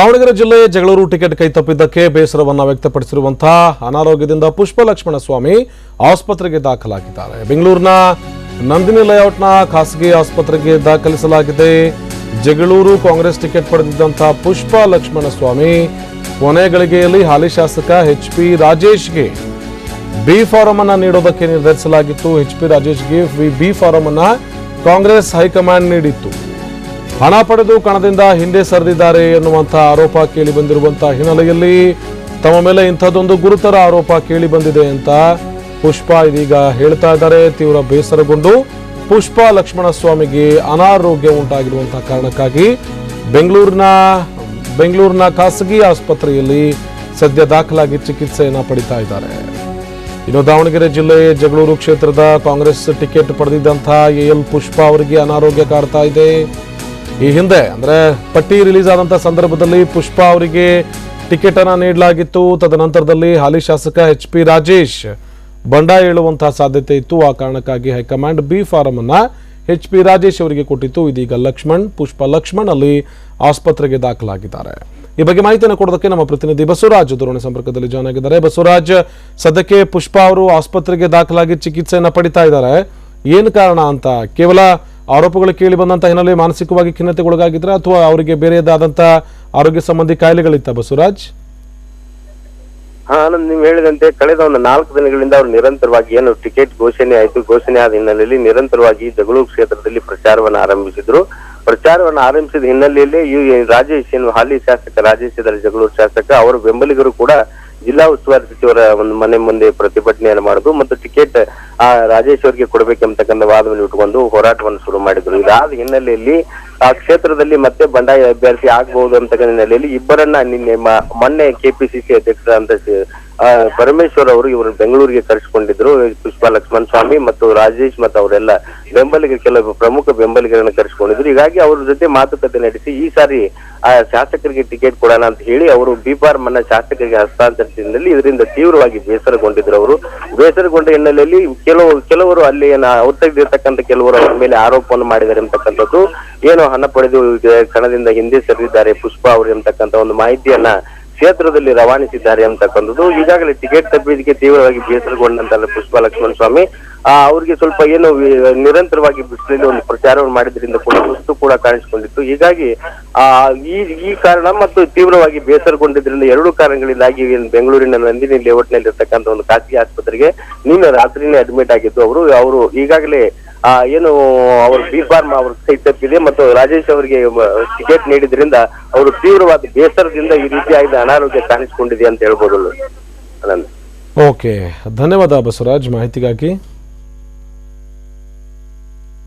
ದಾವಣಗೆರೆ ಜಿಲ್ಲೆ ಜಗಳೂರು ಟಿಕೆಟ್ ಕೈ ತಪ್ಪಿದ್ದಕ್ಕೆ ಬೇಸರವನ್ನು ವ್ಯಕ್ತಪಡಿಸಿರುವಂತಹ ಅನಾರೋಗ್ಯದಿಂದ ಪುಷ್ಪ ಲಕ್ಷ್ಮಣ ಸ್ವಾಮಿ ಆಸ್ಪತ್ರೆಗೆ ದಾಖಲಾಗಿದ್ದಾರೆ. ಬೆಂಗಳೂರಿನ ನಂದಿನಿ ಲೇಔಟ್ನ ಖಾಸಗಿ ಆಸ್ಪತ್ರೆಗೆ ದಾಖಲಿಸಲಾಗಿದೆ. ಜಗಳೂರು ಕಾಂಗ್ರೆಸ್ ಟಿಕೆಟ್ ಪಡೆದಿದ್ದಂತಹ ಪುಷ್ಪ ಲಕ್ಷ್ಮಣ ಸ್ವಾಮಿ ಕೊನೆ ಗಳಿಗೆಯಲ್ಲಿ ಹಾಲಿ ಶಾಸಕ ಎಚ್ ಪಿ ರಾಜೇಶ್ಗೆ ಬಿ ಫಾರಂ ಅನ್ನು ನೀಡೋದಕ್ಕೆ ನಿರ್ಧರಿಸಲಾಗಿತ್ತು. ಎಚ್ ಪಿ ರಾಜೇಶ್ಗೆ ಬಿ ಫಾರಂ ಅನ್ನು ಕಾಂಗ್ರೆಸ್ ಹೈಕಮಾಂಡ್ ನೀಡಿತ್ತು. ಹಣ ಪಡೆದು ಕಣದಿಂದ ಹಿಂದೆ ಸರಿದಿದ್ದಾರೆ ಎನ್ನುವಂತಹ ಆರೋಪ ಕೇಳಿ ಬಂದಿರುವಂತಹ ಹಿನ್ನೆಲೆಯಲ್ಲಿ ತಮ್ಮ ಮೇಲೆ ಇಂಥದ್ದೊಂದು ಗುರುತರ ಆರೋಪ ಕೇಳಿ ಬಂದಿದೆ ಅಂತ ಪುಷ್ಪ ಇದೀಗ ಹೇಳ್ತಾ ಇದ್ದಾರೆ. ತೀವ್ರ ಬೇಸರಗೊಂಡು ಪುಷ್ಪಾ ಲಕ್ಷ್ಮಣ ಸ್ವಾಮಿಗೆ ಅನಾರೋಗ್ಯ ಉಂಟಾಗಿರುವಂತಹ ಕಾರಣಕ್ಕಾಗಿ ಬೆಂಗಳೂರಿನ ಬೆಂಗಳೂರಿನ ಖಾಸಗಿ ಆಸ್ಪತ್ರೆಯಲ್ಲಿ ಸದ್ಯ ದಾಖಲಾಗಿ ಚಿಕಿತ್ಸೆಯನ್ನು ಪಡಿತಾ ಇದ್ದಾರೆ. ಇನ್ನು ದಾವಣಗೆರೆ ಜಿಲ್ಲೆ ಜಗಳೂರು ಕ್ಷೇತ್ರದ ಕಾಂಗ್ರೆಸ್ ಟಿಕೆಟ್ ಪಡೆದಿದ್ದಂತಹ ಎ ಎಲ್ ಪುಷ್ಪ ಅವರಿಗೆ ಅನಾರೋಗ್ಯ ಕಾಡ್ತಾ ಇದೆ. ಈ ಹಿಂದೆ, ಅಂದ್ರೆ ಪಟ್ಟಿ ರಿಲೀಸ್ ಆದಂತಹ ಸಂದರ್ಭದಲ್ಲಿ ಪುಷ್ಪಾ ಅವರಿಗೆ ಟಿಕೆಟ್ ಅನ್ನ ನೀಡಲಾಗಿತ್ತು. ತದನಂತರದಲ್ಲಿ ಹಾಲಿ ಶಾಸಕ ಎಚ್ ಪಿ ರಾಜೇಶ್ ಬಂಡಾಯ ಹೇಳುವಂತಹ ಸಾಧ್ಯತೆ ಇತ್ತು. ಆ ಕಾರಣಕ್ಕಾಗಿ ಹೈಕಮಾಂಡ್ ಬಿ ಫಾರಂ ಅನ್ನ ಎಚ್ ಪಿ ರಾಜೇಶ್ ಅವರಿಗೆ ಕೊಟ್ಟಿತ್ತು. ಇದೀಗ ಲಕ್ಷ್ಮಣ್, ಪುಷ್ಪ ಲಕ್ಷ್ಮಣ್ ಅಲ್ಲಿ ಆಸ್ಪತ್ರೆಗೆ ದಾಖಲಾಗಿದ್ದಾರೆ. ಈ ಬಗ್ಗೆ ಮಾಹಿತಿಯನ್ನು ಕೊಡೋದಕ್ಕೆ ನಮ್ಮ ಪ್ರತಿನಿಧಿ ಬಸವರಾಜ್ ದೂರವಾಣಿ ಸಂಪರ್ಕದಲ್ಲಿ ಜಾಯ್ನ್ ಆಗಿದ್ದಾರೆ. ಬಸವರಾಜ್, ಸದ್ಯಕ್ಕೆ ಪುಷ್ಪ ಅವರು ಆಸ್ಪತ್ರೆಗೆ ದಾಖಲಾಗಿ ಚಿಕಿತ್ಸೆಯನ್ನು ಪಡಿತಾ ಇದ್ದಾರೆ. ಏನು ಕಾರಣ ಅಂತ ಕೇವಲ ಆರೋಪಗಳು ಕೇಳಿ ಬಂದಂತಹ ಹಿನ್ನೆಲೆ ಮಾನಸಿಕವಾಗಿ ಖಿನ್ನತೆಗೊಳಗಾಗಿದ್ರ ಅಥವಾ ಅವರಿಗೆ ಬೇರೆದಾದಂತಹ ಆರೋಗ್ಯ ಸಂಬಂಧಿ ಕಾಯಿಲೆಗಳಿತ್ತ ಬಸವರಾಜ್ ಆನಂದ್ ನೀವು ಹೇಳಿದಂತೆ ಕಳೆದ ಒಂದು ನಾಲ್ಕು ದಿನಗಳಿಂದ ಅವರು ನಿರಂತರವಾಗಿ ಏನು ಟಿಕೆಟ್ ಘೋಷಣೆ ಆಯಿತು. ಘೋಷಣೆ ಆದ ಹಿನ್ನೆಲೆಯಲ್ಲಿ ನಿರಂತರವಾಗಿ ಜಗಳೂರು ಕ್ಷೇತ್ರದಲ್ಲಿ ಪ್ರಚಾರವನ್ನು ಆರಂಭಿಸಿದ್ರು. ಪ್ರಚಾರವನ್ನು ಆರಂಭಿಸಿದ ಹಿನ್ನೆಲೆಯಲ್ಲಿ ಈ ರಾಜೇಶ್ ಏನು ಹಾಲಿ ಶಾಸಕ, ರಾಜೇಶ್ ಜಗಳೂರು ಶಾಸಕ, ಅವರ ಬೆಂಬಲಿಗರು ಕೂಡ ಜಿಲ್ಲಾ ಉಸ್ತುವಾರಿ ಸಚಿವರ ಒಂದು ಮನೆ ಮುಂದೆ ಪ್ರತಿಭಟನೆಯನ್ನು ಮಾಡುದು ಮತ್ತು ಟಿಕೆಟ್ ಆ ರಾಜೇಶ್ವರಿಗೆ ಕೊಡಬೇಕೆಂಬತಕ್ಕಂಥ ವಾದವನ್ನು ಇಟ್ಕೊಂಡು ಹೋರಾಟವನ್ನು ಶುರು ಮಾಡಿದ್ರು. ಇದಾದ ಹಿನ್ನೆಲೆಯಲ್ಲಿ ಆ ಕ್ಷೇತ್ರದಲ್ಲಿ ಮತ್ತೆ ಬಂಡಾಯ ಅಭ್ಯರ್ಥಿ ಆಗಬಹುದು ಅಂತಕ್ಕಂಥ ಹಿನ್ನೆಲೆಯಲ್ಲಿ ಇಬ್ಬರನ್ನ ನಿನ್ನೆ ಮೊನ್ನೆ ಕೆಪಿಸಿಸಿ ಅಧ್ಯಕ್ಷರಾದಂತ ಪರಮೇಶ್ವರ್ ಅವರು ಇವರು ಬೆಂಗಳೂರಿಗೆ ಕರೆಸಿಕೊಂಡಿದ್ರು. ಪುಷ್ಪ ಲಕ್ಷ್ಮಣ್ ಸ್ವಾಮಿ ಮತ್ತು ರಾಜೇಶ್ ಮತ್ತು ಅವರೆಲ್ಲ ಬೆಂಬಲಿಗರು, ಕೆಲವು ಪ್ರಮುಖ ಬೆಂಬಲಿಗರನ್ನು ಕರೆಸಿಕೊಂಡಿದ್ರು. ಹೀಗಾಗಿ ಅವ್ರ ಜೊತೆ ಮಾತುಕತೆ ನಡೆಸಿ ಈ ಸಾರಿ, ಆ, ಶಾಸಕರಿಗೆ ಟಿಕೆಟ್ ಕೊಡೋಣ ಅಂತ ಹೇಳಿ ಅವರು ಬಿ ಪಾರ್ ಮನ್ನ ಶಾಸಕರಿಗೆ ಹಸ್ತಾಂತರಿಸಿದಲ್ಲಿ ಇದರಿಂದ ತೀವ್ರವಾಗಿ ಬೇಸರಗೊಂಡಿದ್ರು ಅವರು. ಬೇಸರಗೊಂಡ ಹಿನ್ನೆಲೆಯಲ್ಲಿ ಕೆಲವು, ಕೆಲವರು ಅಲ್ಲಿ ಏನ ತೆಗೆದಿರ್ತಕ್ಕಂಥ ಕೆಲವರು ಅವರ ಮೇಲೆ ಆರೋಪವನ್ನು ಮಾಡಿದ್ದಾರೆ ಅಂತಕ್ಕಂಥದ್ದು. ಏನು ಹಣ ಪಡೆದು ಕಣದಿಂದ ಹಿಂದೆ ಸರಿದಿದ್ದಾರೆ ಪುಷ್ಪ ಅವರು ಎಂತಕ್ಕಂತ ಒಂದು ಮಾಹಿತಿಯನ್ನ ಕ್ಷೇತ್ರದಲ್ಲಿ ರವಾನಿಸಿದ್ದಾರೆ ಅಂತಕ್ಕಂಥದ್ದು ಈಗಾಗಲೇ ಟಿಕೆಟ್ ತಪ್ಪಿದಕ್ಕೆ ತೀವ್ರವಾಗಿ ಬೇಸರಗೊಂಡಂತಲ್ಲ ಪುಷ್ಪ ಲಕ್ಷ್ಮಣ ಸ್ವಾಮಿ. ಆ, ಅವ್ರಿಗೆ ಸ್ವಲ್ಪ ಏನು ನಿರಂತರವಾಗಿ ಬಿಸಿಲಲ್ಲಿ ಒಂದು ಪ್ರಚಾರವನ್ನು ಮಾಡಿದ್ರಿಂದ ಕೂಡ ಸುಸ್ತು ಕೂಡ ಕಾಣಿಸಿಕೊಂಡಿತ್ತು. ಹೀಗಾಗಿ, ಆ, ಈ ಕಾರಣ ಮತ್ತು ತೀವ್ರವಾಗಿ ಬೇಸರಗೊಂಡಿದ್ರಿಂದ ಎರಡು ಕಾರಣಗಳಿಂದಾಗಿ ಬೆಂಗಳೂರಿನ ನಂದಿನಿ ಲೇಔಟ್ನಲ್ಲಿ ಇರ್ತಕ್ಕಂಥ ಒಂದು ಖಾಸಗಿ ಆಸ್ಪತ್ರೆಗೆ ನಿನ್ನೆ ರಾತ್ರಿನೇ ಅಡ್ಮಿಟ್ ಆಗಿದ್ದು ಅವರು ಅವರು ಈಗಾಗಲೇ ಆ, ಏನು, ಅವರು ಬಿ ಫಾರ್ಮ್ ಅವ್ರ ಕೈ ತಪ್ಪಿದೆ ಮತ್ತು ರಾಜೇಶ್ ಅವರಿಗೆ ಟಿಕೆಟ್ ನೀಡಿದ್ರಿಂದ ಅವರು ತೀವ್ರವಾದ ಬೇಸರದಿಂದ ಈ ರೀತಿಯಾಗಿ ಅನಾರೋಗ್ಯ ಕಾಣಿಸಿಕೊಂಡಿದೆ ಅಂತ ಹೇಳ್ಬೋದು ಓಕೆ ಧನ್ಯವಾದ ಬಸವರಾಜ್. ಮಾಹಿತಿಗಾಗಿ